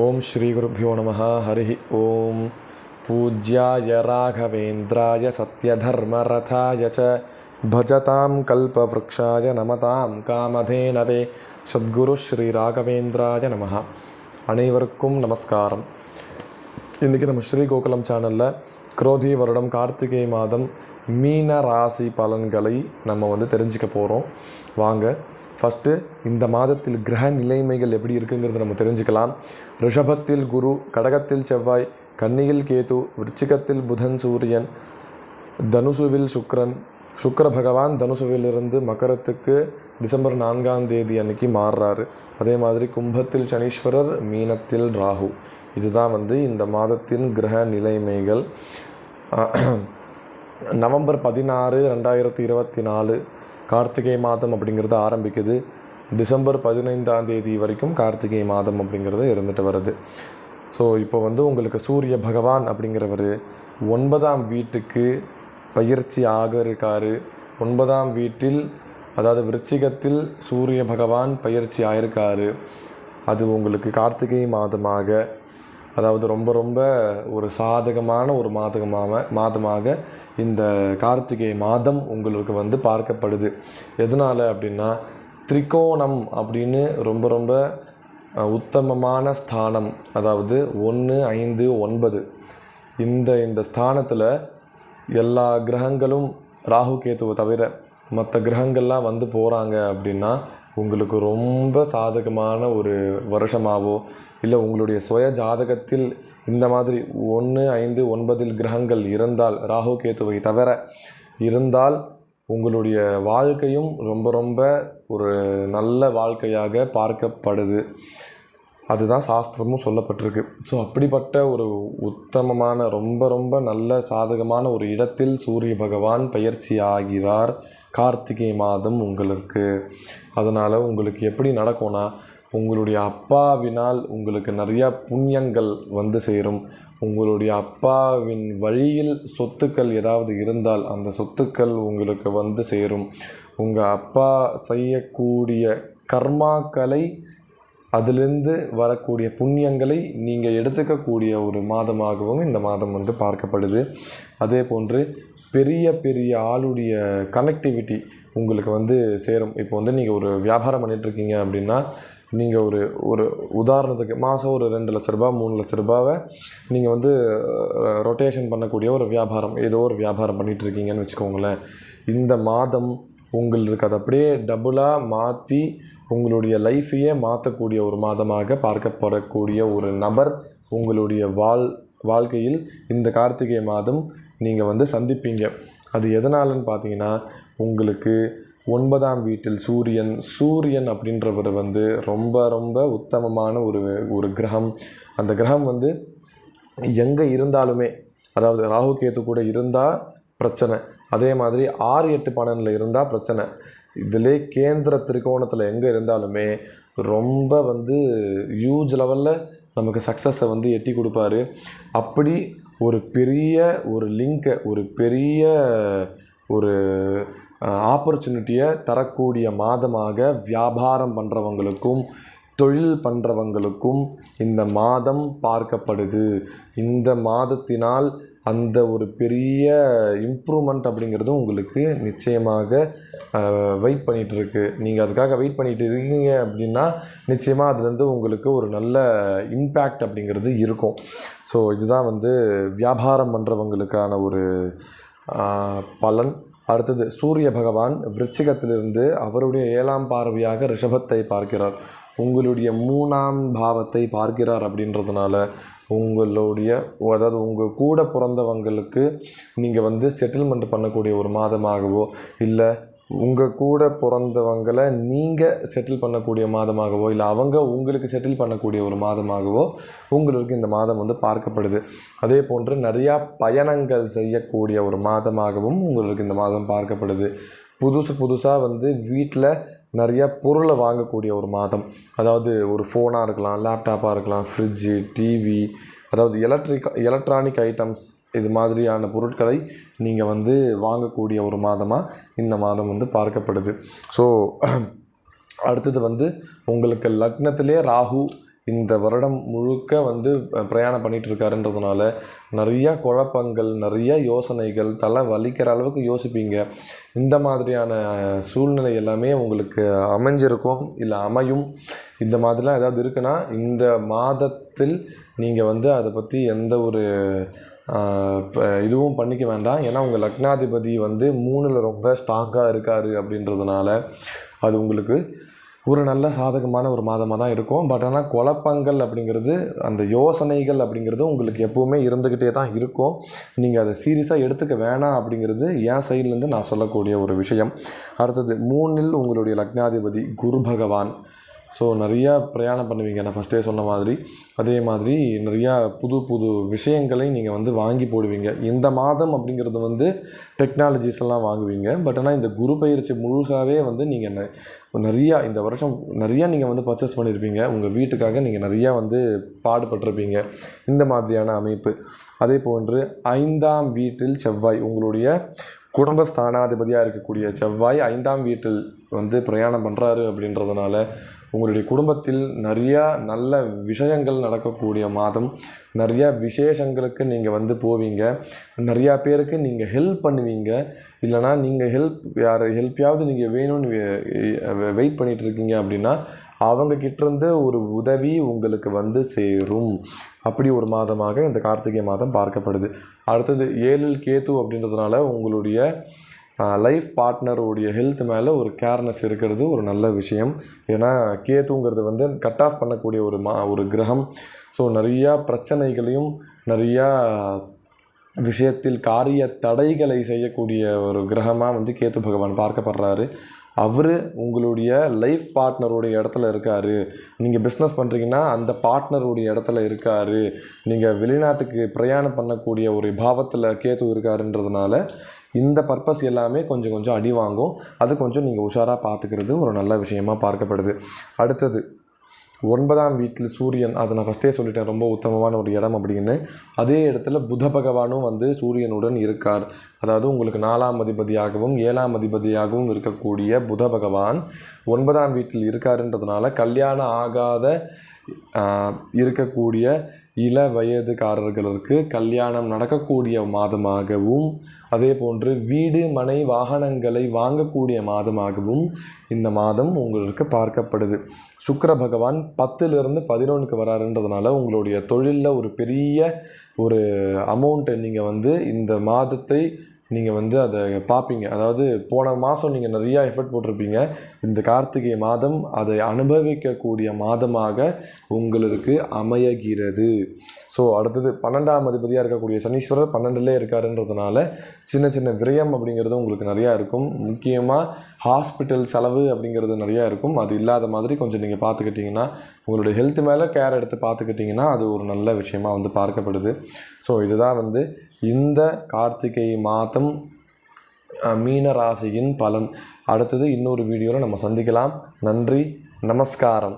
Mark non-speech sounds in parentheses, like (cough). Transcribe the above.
ஓம் ஸ்ரீ குருப்பியோ நம ஹரி ஓம். பூஜ்யாய ராகவேந்திராய சத்யதர்மரதாய ச பஜதாம் கல்பவ்ருக்ஷாய நமதாம் காமதேனவே சத்குரு ஸ்ரீ ராகவேந்திராய நம. அனைவருக்கும் நமஸ்காரம். இன்றைக்கி நம்ம ஸ்ரீ கோகுலம் சேனலில் குரோதி வருடம் கார்த்திகை மாதம் மீன ராசி பலன்களை நம்ம வந்து தெரிஞ்சுக்க போகிறோம் வாங்க ஃபஸ்ட்டு இந்த மாதத்தில் கிரக நிலைமைகள் எப்படி இருக்குங்கிறத நம்ம தெரிஞ்சுக்கலாம். ரிஷபத்தில் குரு கடகத்தில் செவ்வாய் கன்னியில் கேது விருச்சிகத்தில் புதன் சூரியன் தனுசுவில் சுக்ரன் சுக்கர பகவான் தனுசுவிலிருந்து மகரத்துக்கு டிசம்பர் நான்காம் தேதி அன்னைக்கு மாறுறாரு. அதே மாதிரி கும்பத்தில் சனீஸ்வரர் மீனத்தில் ராகு. இதுதான் வந்து இந்த மாதத்தின் கிரக நிலைமைகள். நவம்பர் பதினாறு ரெண்டாயிரத்தி இருபத்தி நாலு. கார்த்திகை மாதம் அப்படிங்கிறது ஆரம்பிக்குது. டிசம்பர் பதினைந்தாம் தேதி வரைக்கும் கார்த்திகை மாதம் அப்படிங்கிறது இருந்துட்டு வருது. ஸோ இப்போ வந்து உங்களுக்கு சூரிய பகவான் அப்படிங்கிறவர் ஒன்பதாம் வீட்டுக்கு பயிற்சி ஆக இருக்கார் ஒன்பதாம் வீட்டில் அதாவது விருச்சிகத்தில் சூரிய பகவான் பயிற்சி ஆயிருக்காரு. அது உங்களுக்கு கார்த்திகை மாதமாக அதாவது ரொம்ப ரொம்ப ஒரு சாதகமான ஒரு மாதகமாக மாதமாக இந்த கார்த்திகை மாதம் உங்களுக்கு வந்து பார்க்கப்படுது. எதனால் அப்படின்னா திரிகோணம் அப்படின்னு ரொம்ப ரொம்ப உத்தமமான ஸ்தானம் அதாவது ஒன்று ஐந்து ஒன்பது. இந்த இந்த ஸ்தானத்தில் எல்லா கிரகங்களும் ராகு கேத்துவை தவிர மற்ற கிரகங்கள்லாம் வந்து போகிறாங்க அப்படின்னா உங்களுக்கு ரொம்ப சாதகமான ஒரு வருஷமாகவோ இல்லை உங்களுடைய சுய ஜாதகத்தில் இந்த மாதிரி ஒன்று ஐந்து ஒன்பதில் கிரகங்கள் இருந்தால் ராகு கேத்துவை தவிர இருந்தால் உங்களுடைய வாழ்க்கையும் ரொம்ப ரொம்ப ஒரு நல்ல வாழ்க்கையாக பார்க்கப்படுது. அதுதான் சாஸ்திரமும் சொல்லப்பட்டிருக்கு. ஸோ அப்படிப்பட்ட ஒரு உத்தமமான ரொம்ப ரொம்ப நல்ல சாதகமான ஒரு இடத்தில் சூரிய பகவான் பயிற்சி ஆகிறார் கார்த்திகை மாதம் உங்களுக்கு. அதனால் உங்களுக்கு எப்படி நடக்கும்னா உங்களுடைய அப்பாவினால் உங்களுக்கு நிறையா புண்ணியங்கள் வந்து சேரும். உங்களுடைய அப்பாவின் வழியில் சொத்துக்கள் ஏதாவது இருந்தால் அந்த சொத்துக்கள் உங்களுக்கு வந்து சேரும். உங்கள் அப்பா செய்யக்கூடிய கர்மாக்களை அதிலிருந்து வரக்கூடிய புண்ணியங்களை நீங்கள் எடுத்துக்கக்கூடிய ஒரு மாதமாகவும் இந்த மாதம் வந்து பார்க்கப்படுது. அதே போன்று பெரிய பெரிய ஆளுடைய கனெக்டிவிட்டி உங்களுக்கு வந்து சேரும். இப்போ வந்து நீங்கள் ஒரு வியாபாரம் பண்ணிகிட்ருக்கீங்க அப்படின்னா நீங்கள் ஒரு ஒரு உதாரணத்துக்கு மாதம் ஒரு ரெண்டு லட்ச ரூபா மூணு லட்ச ரூபாவை நீங்கள் வந்து ரொட்டேஷன் பண்ணக்கூடிய ஒரு வியாபாரம் ஏதோ ஒரு வியாபாரம் பண்ணிகிட்ருக்கீங்கன்னு வச்சுக்கோங்களேன். இந்த மாதம் உங்களுக்கு அதை அப்படியே டபுளாக மாற்றி உங்களுடைய லைஃப்பையே மாற்றக்கூடிய ஒரு மாதமாக பார்க்கப்படக்கூடிய ஒரு நபர் உங்களுடைய வாழ் வாழ்க்கையில் இந்த கார்த்திகை மாதம் நீங்கள் வந்து சந்திப்பீங்க. அது எதனாலன்னு பார்த்தீங்கன்னா உங்களுக்கு ஒன்பதாம் வீட்டில் சூரியன் சூரியன் அப்படின்றவர் வந்து ரொம்ப ரொம்ப உத்தமமான ஒரு ஒரு கிரகம். அந்த கிரகம் வந்து எங்கே இருந்தாலுமே அதாவது ராகு கேத்து கூட இருந்தால் பிரச்சனை. அதே மாதிரி ஆறு எட்டு பன்னெண்டில் இருந்தால் பிரச்சனை. இதிலே கேந்திர திரிகோணத்தில் எங்கே இருந்தாலுமே ரொம்ப வந்து ஹியூஜ் லெவலில் நமக்கு சக்ஸஸை வந்து எட்டி கொடுப்பாரு. அப்படி ஒரு பெரிய ஒரு லிங்கை ஒரு பெரிய ஒரு ஆப்பர்ச்சுனிட்டியை தரக்கூடிய மாதமாக வியாபாரம் பண்ணுறவங்களுக்கும் தொழில் பண்ணுறவங்களுக்கும் இந்த மாதம் பார்க்கப்படுது. இந்த மாதத்தினால் அந்த ஒரு பெரிய இம்ப்ரூவ்மெண்ட் அப்படிங்கிறதும் உங்களுக்கு நிச்சயமாக வெயிட் பண்ணிகிட்ருக்கு நீங்கள் அதுக்காக வெயிட் பண்ணிகிட்டு இருக்கீங்க அப்படின்னா நிச்சயமாக அதுலேருந்து உங்களுக்கு ஒரு நல்ல இம்பேக்ட் அப்படிங்கிறது இருக்கும். ஸோ இதுதான் வந்து வியாபாரம் பண்ணுறவங்களுக்கான ஒரு பலன். அடுத்தது சூரிய பகவான் விருச்சிகத்திலிருந்து அவருடைய ஏழாம் பார்வையாக ரிஷபத்தை பார்க்கிறார். உங்களுடைய மூணாம் பாவத்தை பார்க்கிறார் அப்படின்றதுனால உங்களுடைய அதாவது உங்கள் கூட பிறந்தவங்களுக்கு நீங்கள் வந்து செட்டில்மெண்ட் பண்ணக்கூடிய ஒரு மாதமாகவோ இல்லை உங்கள் கூட பிறந்தவங்களை நீங்கள் செட்டில் பண்ணக்கூடிய மாதமாகவோ இல்லை அவங்க உங்களுக்கு செட்டில் பண்ணக்கூடிய ஒரு மாதமாகவோ உங்களுக்கு இந்த மாதம் வந்து பார்க்கப்படுது. அதே போன்று நிறையா பயணங்கள் செய்யக்கூடிய ஒரு மாதமாகவும் உங்களுக்கு இந்த மாதம் பார்க்கப்படுது. புதுசு புதுசாக வந்து வீட்டில் நிறைய பொருளை வாங்கக்கூடிய ஒரு மாதம். அதாவது ஒரு ஃபோனாக இருக்கலாம் லேப்டாப்பாக இருக்கலாம் ஃப்ரிட்ஜு டிவி அதாவது எலக்ட்ரிக் எலக்ட்ரானிக் ஐட்டம்ஸ் இது மாதிரியான பொருட்களை நீங்கள் வந்து வாங்கக்கூடிய ஒரு மாதமாக இந்த மாதம் வந்து பார்க்கப்படுது. ஸோ (clears throat) அடுத்தது வந்து உங்களுக்கு லக்னத்திலே ராகு இந்த வருடம் முழுக்க வந்து பிரயாணம் பண்ணிட்டு இருக்காருன்றதுனால நிறையா குழப்பங்கள் நிறையா யோசனைகள் தலை வலிக்கிற அளவுக்கு யோசிப்பீங்க. இந்த மாதிரியான சூழ்நிலை எல்லாமே உங்களுக்கு அமைஞ்சிருக்கும் இல்லை அமையும். இந்த மாதிரிலாம் ஏதாவது இருக்குன்னா இந்த மாதத்தில் நீங்கள் வந்து அதை பற்றி எந்த ஒரு ப- இதுவும் பண்ணிக்க வேண்டாம். ஏன்னா உங்கள் லக்னாதிபதி வந்து மூணில் ரொம்ப ஸ்ட்ராங்காக இருக்கார் அப்படின்றதுனால அது உங்களுக்கு ஒரு நல்ல சாதகமான ஒரு மாதமாக தான் இருக்கும். பட் ஆனால் குழப்பங்கள் அப்படிங்கிறது அந்த யோசனைகள் அப்படிங்கிறது உங்களுக்கு எப்போவுமே இருந்துக்கிட்டே தான் இருக்கும். நீங்கள் அதை சீரியஸாக எடுத்துக்க வேணாம் அப்படிங்கிறது என் சைட்லேருந்து நான் சொல்லக்கூடிய ஒரு விஷயம். அடுத்தது மூணில் உங்களுடைய லக்னாதிபதி குரு பகவான். ஸோ நிறையா பிரயாணம் பண்ணுவீங்க. நான் ஃபஸ்ட்டே சொன்ன மாதிரி. அதே மாதிரி நிறையா புது புது விஷயங்களை நீங்கள் வந்து வாங்கி போடுவீங்க. இந்த மாதம் அப்படிங்கிறது வந்து டெக்னாலஜிஸ் எல்லாம் வாங்குவீங்க. பட் ஆனால் இந்த குரு பயிற்சி முழுசாகவே வந்து நீங்கள் நெ- நிறையா இந்த வருஷம் நிறையா நீங்கள் வந்து பர்ச்சேஸ் பண்ணியிருப்பீங்க உங்கள் வீட்டுக்காக நீங்கள் நிறையா வந்து பாடுபட்டிருப்பீங்க. இந்த மாதிரியான அமைப்பு. அதே போன்று ஐந்தாம் வீட்டில் செவ்வாய் உங்களுடைய குடும்பஸ்தானாதிபதியாக இருக்கக்கூடிய செவ்வாய் ஐந்தாம் வீட்டில் வந்து பிரயாணம் பண்ணுறாரு அப்படின்றதுனால உங்களுடைய குடும்பத்தில் நிறையா நல்ல விஷயங்கள் நடக்கக்கூடிய மாதம் நிறையா விசேஷங்களுக்கு நீங்கள் வந்து போவீங்க நிறையா பேருக்கு நீங்கள் ஹெல்ப் பண்ணுவீங்க இல்லைனா நீங்கள் ஹெல்ப் யார் ஹெல்ப்பையாவது நீங்கள் வேணும்னு வெயிட் பண்ணிகிட்டு இருக்கீங்க அப்படின்னா அவங்க கிட்டேருந்து ஒரு உதவி உங்களுக்கு வந்து சேரும். அப்படி ஒரு மாதமாக இந்த கார்த்திகை மாதம் பார்க்கப்படுது. அடுத்தது ஏழில் கேத்து அப்படின்றதுனால உங்களுடைய லைஃப் பார்ட்னருடைய ஹெல்த் மேலே ஒரு கேர்னஸ் இருக்கிறது ஒரு நல்ல விஷயம். ஏன்னா கேத்துங்கிறது வந்து கட் ஆஃப் பண்ணக்கூடிய ஒரு மா ஒரு கிரகம். ஸோ நிறையா பிரச்சனைகளையும் நிறையா விஷயத்தில் காரிய தடைகளை செய்யக்கூடிய ஒரு கிரகமாக வந்து கேத்து பகவான் பார்க்கப்படுறாரு. அவர் உங்களுடைய லைஃப் பார்ட்னருடைய இடத்துல இருக்கார். நீங்கள் பிஸ்னஸ் பண்ணுறீங்கன்னா அந்த பார்ட்னருடைய இடத்துல இருக்கார். நீங்கள் வெளிநாட்டுக்கு பிரயாணம் பண்ணக்கூடிய ஒரு பாவத்தில் கேத்து இருக்காருன்றதுனால இந்த பர்பஸ் எல்லாமே கொஞ்சம் கொஞ்சம் அடி வாங்கும். அது கொஞ்சம் நீங்கள் உஷாராக பார்த்துக்கிறது ஒரு நல்ல விஷயமா பார்க்கப்படுது. அடுத்தது ஒன்பதாம் வீட்டில் சூரியன் அதை நான் ஃபஸ்ட்டே சொல்லிட்டேன் ரொம்ப உத்தமமான ஒரு இடம் அப்படின்னு. அதே இடத்துல புத பகவானும் வந்து சூரியனுடன் இருக்கார். அதாவது உங்களுக்கு நாலாம் அதிபதியாகவும் ஏழாம் அதிபதியாகவும் இருக்கக்கூடிய புத பகவான் ஒன்பதாம் வீட்டில் இருக்காருன்றதுனால கல்யாணம் ஆகாத இருக்கக்கூடிய இள வயதுக்காரர்களுக்கு கல்யாணம் நடக்கக்கூடிய மாதமாகவும் அதே போன்று வீடு மனை வாகனங்களை வாங்கக்கூடிய மாதமாகவும் இந்த மாதம் உங்களுக்கு பார்க்கப்படுது. சுக்கர பகவான் பத்துலேருந்து பதினொன்றுக்கு வராருன்றதுனால உங்களுடைய தொழிலில் ஒரு பெரிய ஒரு அமௌண்ட்டை நீங்கள் வந்து இந்த மாதத்தை நீங்கள் வந்து அதை பார்ப்பீங்க அதாவது போன மாதம் நீங்கள் நிறையா எஃபர்ட் போட்டிருப்பீங்க. இந்த கார்த்திகை மாதம் அதை அனுபவிக்கக்கூடிய மாதமாக உங்களுக்கு அமையகிறது. ஸோ அடுத்தது பன்னெண்டாம் அதிபதியாக இருக்கக்கூடிய சனீஸ்வரர் பன்னெண்டுலேயே இருக்காருன்றதுனால சின்ன சின்ன விரயம் அப்படிங்கிறது உங்களுக்கு நிறையா இருக்கும். முக்கியமாக ஹாஸ்பிட்டல் செலவு அப்படிங்கிறது நிறையா இருக்கும். அது இல்லாத மாதிரி கொஞ்சம் நீங்கள் பார்த்துக்கிட்டிங்கன்னா உங்களுடைய ஹெல்த் மேலே கேர் எடுத்து பார்த்துக்கிட்டிங்கன்னா அது ஒரு நல்ல விஷயமாக வந்து பார்க்கப்படுது. ஸோ இதுதான் வந்து இந்த கார்த்திகை மாதம் மீன ராசியின் பலன். அடுத்தது இன்னொரு வீடியோவில் நம்ம சந்திக்கலாம். நன்றி நமஸ்காரம்.